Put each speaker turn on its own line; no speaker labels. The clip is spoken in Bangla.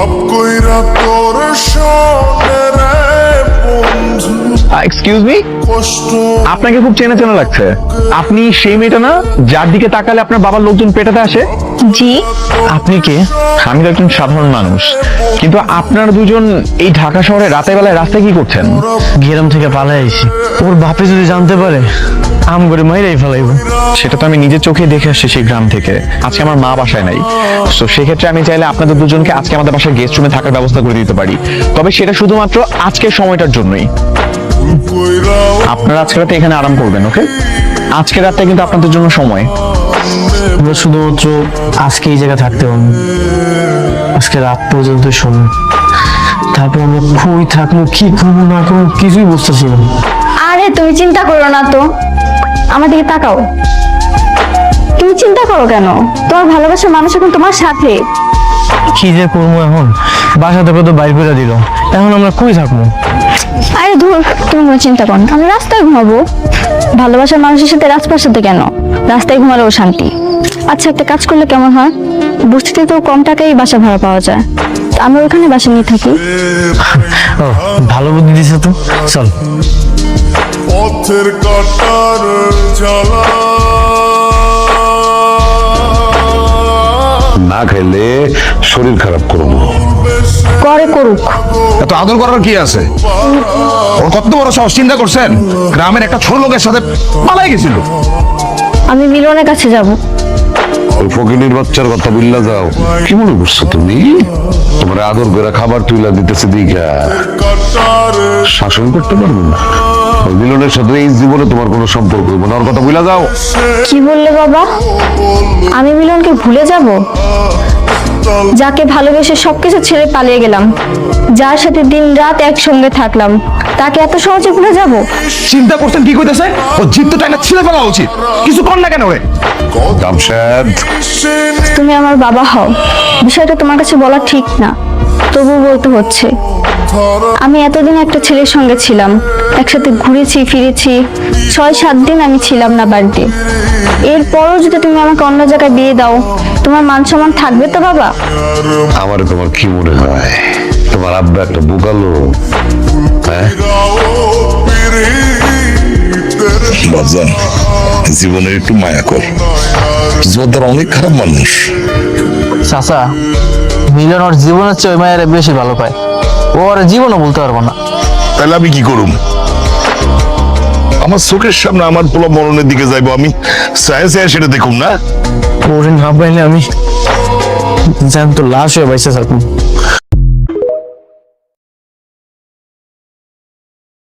সব কইরা তোর শোনে রে বন্ধু।
এক্সকিউজ মি
কষ্ট
আপনাকে খুব চেনা চেনা লাগছে। আপনি সেই মেয়েটা না যার দিকে তাকালে আপনার বাবার লোকজন পেটাতে আসে?
জি।
আপনি কে? আমি তো একজন সাধারণ মানুষ। কিন্তু আপনারা দুজন এই ঢাকা শহরে রাতের বেলায় রাস্তায় কি করছেন?
গ্রাম থেকে পালাই আইছি। ওর বাপে যদি জানতে পারে আম করে মাইরাই ফেলাইব।
সেটা তো আমি নিজের চোখে দেখে আসছি সেই গ্রাম থেকে। আজকে আমার মা বাসায় নাই। তো সেক্ষেত্রে আমি চাইলে আপনাদের দুজনকে আজকে আমাদের বাসায় গেস্ট রুমে থাকার ব্যবস্থা করে দিতে পারি। তবে সেটা শুধুমাত্র আজকের সময়টার জন্যই। আপনারা আজকে রাতে এখানে আরাম করবেন ওকে? আজকে রাতটা কিন্তু আপনাদের জন্য সময়।
আমরা শুধুমাত্র আজকে এই জায়গায় থাকতে পারব আজকে রাত পর্যন্ত সময় তারপর আমরা কই থাকব কি করব না করব কিছুই বুঝতেছি না।
আরে তুমি চিন্তা করো না তো। আমার দিকে তাকাও। তুমি চিন্তা করো কেন? তোমার ভালোবাসার মানুষ এখন তোমার সাথে।
কি যে করব এখন? বাসা থেকে তো বাইর করে দিল। এখন আমরা কই থাকব?
আরে ধুর তুমি কোনো চিন্তা করো না। আমরা রাস্তায় ঘুমাবো। ভালোবাসার মানুষের সাথে রাজপ্রাসাদে কেন? রাস্তায় ঘুমালেও শান্তি। আচ্ছা একটা কাজ করলে কেমন হয়? বস্তিতে তো কম টাকায় বাসা ভাড়া পাওয়া যায়। তো আমরা ওখানে বাসা নিয়ে থাকি।
ও ভালো বুদ্ধি দিছে তো। চল।
পথের কাটার জ্বালা।
না খাইলে শরীর খারাপ করব
করে করুক।
এত আদর করার কি আছে? ওর কত বড় সাহস চিন্তা করছেন? গ্রামের একটা ছোট লোকের সাথে পালাই গেছিল।
আমি মিলনের কাছে যাব।
ওই ফকিনির বাচ্চার কথা বললা যাও। কি মনে করছ তুমি? তোমার আদর করে খাবার তুইলা দিতেছে দীঘা। শাসন করতে পারব না। ওই মিলনের সাথে এই জীবনে তোমার কোনো সম্পর্ক হইব না। ওর কথা বইলা যাও।
কি বললে বাবা? আমি মিলনকে ভুলে যাব? যাকে ভালোবেসে সবকিছু ছেড়ে পালিয়ে গেলাম। যার সাথে দিন রাত একসঙ্গে থাকলাম। তাকে এত সহজে ভুলে যাব?
চিন্তা করছেন কি কইতেছে? ও জিপ তো টাইনা ছিঁড়ে ফেলা উচিত। কিছু কর না কেন রে?
জামশেদ
তুমি আমার বাবা হও। বিষয়টা তোমার কাছে বলা ঠিক না। তবু বলতে হচ্ছে। আমি এতদিন একটা ছেলের সঙ্গে ছিলাম। একসাথে ঘুরেছি ফিরেছি। ছয় সাত দিন আমি ছিলাম না বাড়িতে। এরপরও যদি তুমি আমাকে অন্য জায়গায় বিয়ে দাও তোমার মান সম্মান থাকবে তো বাবা?
আমারে তোমার কি মনে হয়? তোমার আব্বা একটা বোকালো হ্যাঁ?
জীবনের একটু মায়া কর। জোরদার অনেক খারাপ মানুষ।
চাচা মিলন ওর জীবনের চেয়ে ওই মায়ের বেশি ভালো পায়। ও আর জীবনও বলতে পারব না।
তাহলে আমি কি করুম আমার চোখের সামনে আমার পোলা মরণের দিকে যাইবো আমি চায় চায় সেটা দেখুন না?
ওরে না পাইলে আমি তো লাশ হয়ে বাইসা থাকুন